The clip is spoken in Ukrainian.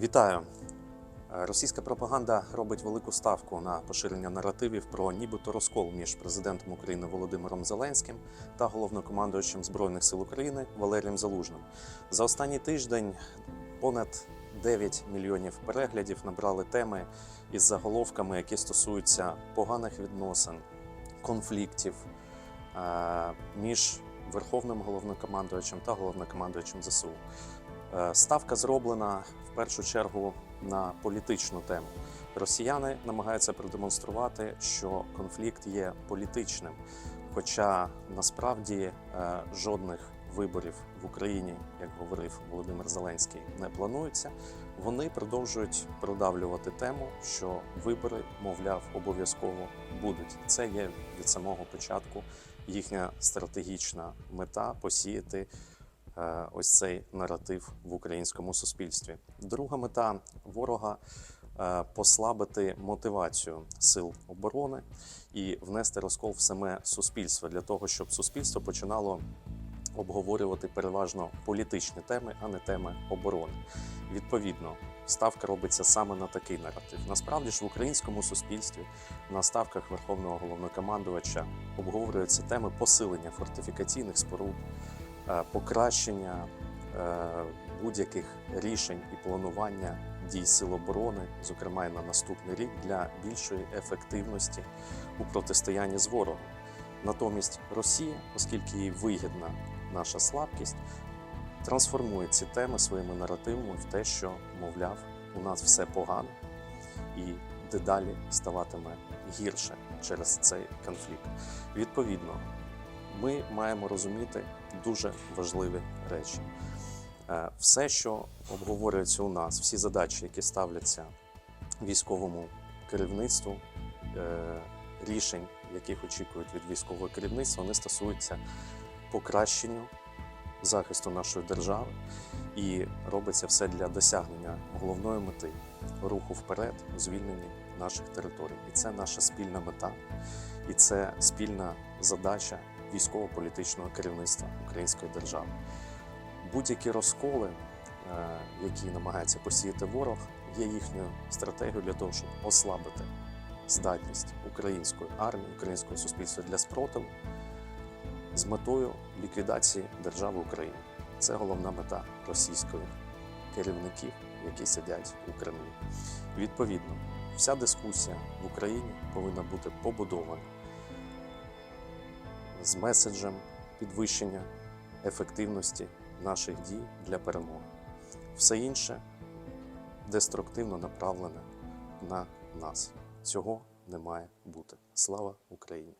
Вітаю! Е, Російська пропаганда робить велику ставку на поширення наративів про нібито розкол між президентом України Володимиром Зеленським та головнокомандуючим Збройних сил України Валерієм Залужним. За останній тиждень понад 9 мільйонів переглядів набрали теми із заголовками, які стосуються поганих відносин, конфліктів е, між Верховним головнокомандувачем та головнокомандуючим ЗСУ. Е, Ставка зроблена в першу чергу на політичну тему. Росіяни намагаються продемонструвати, що конфлікт є політичним, хоча насправді е, жодних виборів в Україні, як говорив Володимир Зеленський, не планується. Вони продовжують продавлювати тему, що вибори, мовляв, обов'язково будуть. Це є від самого початку їхня стратегічна мета посіяти ось цей наратив в українському суспільстві. Друга мета ворога е, послабити мотивацію сил оборони і внести розкол в саме суспільство для того, щоб суспільство починало обговорювати переважно політичні теми, а не теми оборони. Відповідно, ставка робиться саме на такий наратив. Насправді ж в українському суспільстві на ставках Верховного головнокомандувача обговорюються теми посилення фортифікаційних споруд, е, покращення е, будь-яких рішень і планування дій сил оборони, зокрема і на наступний рік, для більшої ефективності у протистоянні з ворогом. Натомість Росія, оскільки їй вигідна наша слабкість, трансформує ці теми своїми наративами в те, що, мовляв, у нас все погано і дедалі ставатиме гірше через цей конфлікт. Відповідно, ми маємо розуміти дуже важливі речі. Е, Все, що обговорюється у нас, всі задачі, які ставляться військовому керівництву, е, рішень, яких очікують від військового керівництва, вони стосуються покращенню захисту нашої держави і робиться все для досягнення головної мети руху вперед у звільненні наших територій. І це наша спільна мета, і це спільна задача військово-політичного керівництва української держави. Будь-які розколи, е, які намагається посіяти ворог, є їхньою стратегією для того, щоб ослабити здатність української армії, українського суспільства для спротиву з метою ліквідації держави України. Це головна мета російської керівників, які сидять у Кремлі. Відповідно, вся дискусія в Україні повинна бути побудована з меседжем підвищення ефективності наших дій для перемоги. Все інше деструктивно направлене на нас. Цього не має бути. Слава Україні!